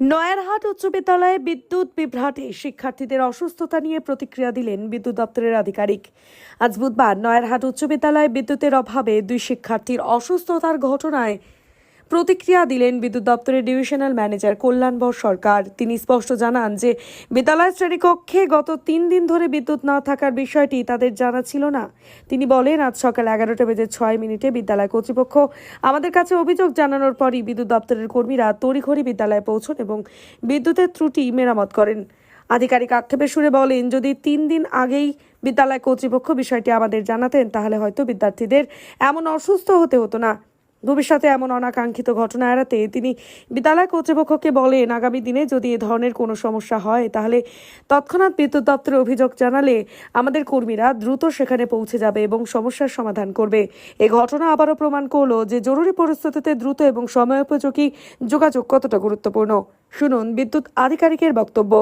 নয়ারহাট উচ্চ বিদ্যালয়ে বিদ্যুৎ বিভ্রাটে শিক্ষার্থীদের অসুস্থতা নিয়ে প্রতিক্রিয়া দিলেন বিদ্যুৎ দপ্তরের আধিকারিক। আজ বুধবার নয়ারহাট উচ্চ বিদ্যালয়ে বিদ্যুতের অভাবে দুই শিক্ষার্থীর অসুস্থতার ঘটনায় প্রতিক্রিয়া দিলেন বিদ্যুৎ দপ্তরের ডিভিশনাল ম্যানেজার কল্যাণবর সরকার। তিনি স্পষ্ট জানান যে বিদ্যালয় শ্রেণীকক্ষে গত তিন দিন ধরে বিদ্যুৎ না থাকার বিষয়টি তাদের জানা ছিল না। তিনি বলেন, আজ সকাল এগারোটা বেজে ছয় মিনিটে বিদ্যালয় কর্তৃপক্ষ আমাদের কাছে অভিযোগ জানানোর পরই বিদ্যুৎ দপ্তরের কর্মীরা তড়িঘড়ি বিদ্যালয়ে পৌঁছন এবং বিদ্যুতের ত্রুটি মেরামত করেন। আধিকারিক আক্ষেপের সুরে বলেন, যদি তিন দিন আগেই বিদ্যালয় কর্তৃপক্ষ বিষয়টি আমাদের জানাতেন, তাহলে হয়তো বিদ্যার্থীদের এমন অসুস্থ হতে হতো না। ভবিষ্যতে এমন অনাকাঙ্ক্ষিত ঘটনা এড়াতে তিনি বিদ্যালয় কর্তৃপক্ষকে বলেন, আগামী দিনে যদি এ ধরনের কোনো সমস্যা হয়, তাহলে তৎক্ষণাৎ বিদ্যুৎ দপ্তরে অভিযোগ জানালে আমাদের কর্মীরা দ্রুত সেখানে পৌঁছে যাবে এবং সমস্যার সমাধান করবে। এ ঘটনা আবারও প্রমাণ করল যে জরুরি পরিস্থিতিতে দ্রুত এবং সময়োপযোগী যোগাযোগ কতটা গুরুত্বপূর্ণ। শুনুন বিদ্যুৎ আধিকারিকের বক্তব্য।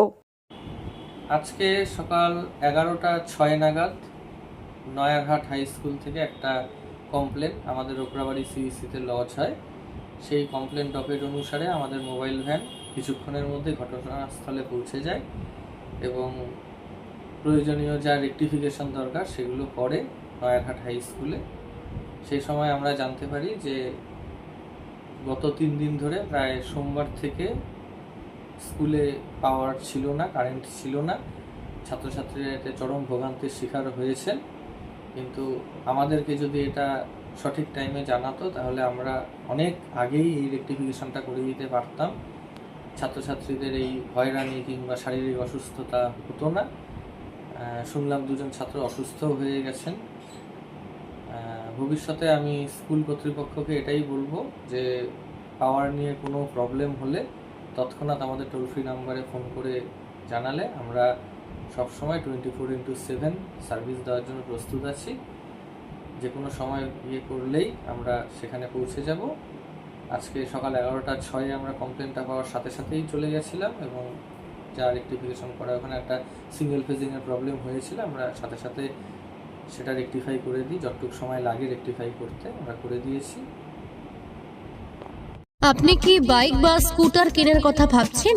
আজকে সকাল এগারোটা ছয় নাগাদ নয়ারহাট হাই স্কুল থেকে একটা কমপ্লেন আমাদের ওকরাবাড়ি সিইসিতে লজ হয়। সেই কমপ্লেন ডকেট অনুসারে আমাদের মোবাইল ভ্যান কিছুক্ষণের মধ্যে ঘটনাস্থলে পৌঁছে যায় এবং প্রয়োজনীয় যা রেকটিফিকেশন দরকার সেগুলো করে নয়ারহাট হাই স্কুলে সেই সময় আমরা জানতে পারি যে গত তিন দিন ধরে প্রায় সোমবার থেকে স্কুলে পাওয়ার ছিল না কারেন্ট ছিল না। ছাত্রছাত্রীরা এতে চরম ভোগান্তির শিকার হয়েছেন। কিন্তু আমাদেরকে যদি এটা সঠিক টাইমে জানাতো, তাহলে আমরা অনেক আগেই এই রেকটিফিকেশনটা করে দিতে পারতাম। ছাত্রছাত্রীদের এই হয়রানি কিংবা শারীরিক অসুস্থতা হতো না। শুনলাম দুজন ছাত্র অসুস্থ হয়ে গেছেন। ভবিষ্যতে আমি স্কুল কর্তৃপক্ষকে এটাই বলব যে পাওয়ার নিয়ে কোনো প্রবলেম হলে তৎক্ষণাৎ আমাদের টোল ফ্রি নাম্বারে ফোন করে জানালে আমরা সবসময় twenty four into seven service দেওয়ার জন্য প্রস্তুত আছি। যে কোনো সময় ইয়ে করলেই আমরা সেখানে পৌঁছে যাব। আজকে সকাল এগারোটা ছয়ে আমরা কমপ্লেনটা পাওয়ার সাথে সাথেই চলে গেছিলাম এবং যা রেক্টিফিকেশন করা, ওখানে একটা সিঙ্গেল ফেজিংয়ের প্রবলেম হয়েছিল, আমরা সাথে সাথে সেটা রেক্টিফাই করে দিই, যতটুক সময় লাগে রেক্টিফাই করতে, আমরা করে দিয়েছি। আপনি কি বাইক বা স্কুটার কেনার কথা ভাবছেন?